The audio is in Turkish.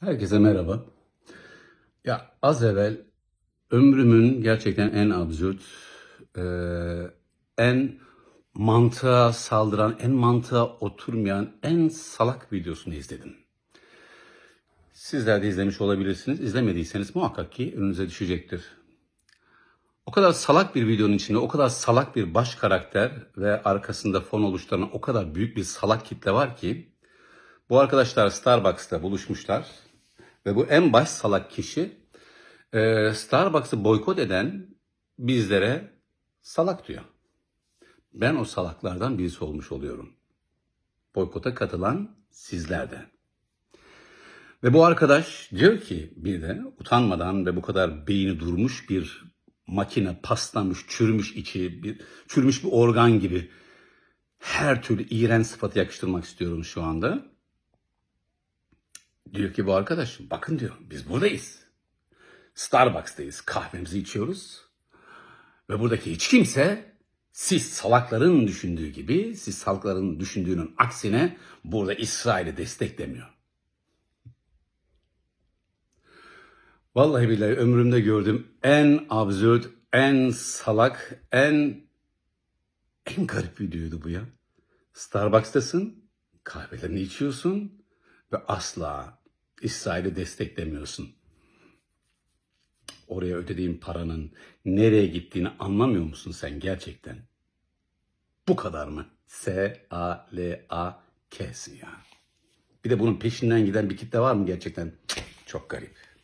Herkese merhaba. Ya az evvel ömrümün gerçekten en absürt, eee, en mantığa saldıran, en mantığa oturmayan, en salak videosunu izledim. Sizler de izlemiş olabilirsiniz. İzlemediyseniz muhakkak ki önünüze düşecektir. O kadar salak bir videonun içinde o kadar salak bir baş karakter ve arkasında fon oluşturan o kadar büyük bir salak kitle var ki bu arkadaşlar Starbucks'ta buluşmuşlar ve bu en baş salak kişi e, Starbucks'ı boykot eden bizlere salak diyor. Ben o salaklardan birisi olmuş oluyorum. Boykota katılan sizlerden. Ve bu arkadaş diyor ki bir de utanmadan ve bu kadar beyni durmuş bir makine paslanmış, çürümüş içi, bir, çürümüş bir organ gibi her türlü iğrenç sıfatı yakıştırmak istiyorum şu anda. Diyor ki bu arkadaş bakın diyor biz buradayız. Starbucks'tayız kahvemizi içiyoruz. Ve buradaki hiç kimse siz salakların düşündüğü gibi siz salakların düşündüğünün aksine burada İsrail'i desteklemiyor. Vallahi billahi ömrümde gördüğüm en absürt, en salak, en en garip videoydu bu ya. Starbucks'tasın, kahvelerini içiyorsun ve asla İsrail'i desteklemiyorsun. Oraya ödediğin paranın nereye gittiğini anlamıyor musun sen gerçekten? Bu kadar mı? S-A-L-A-K'sin ya. Bir de bunun peşinden giden bir kitle var mı gerçekten? Çok garip.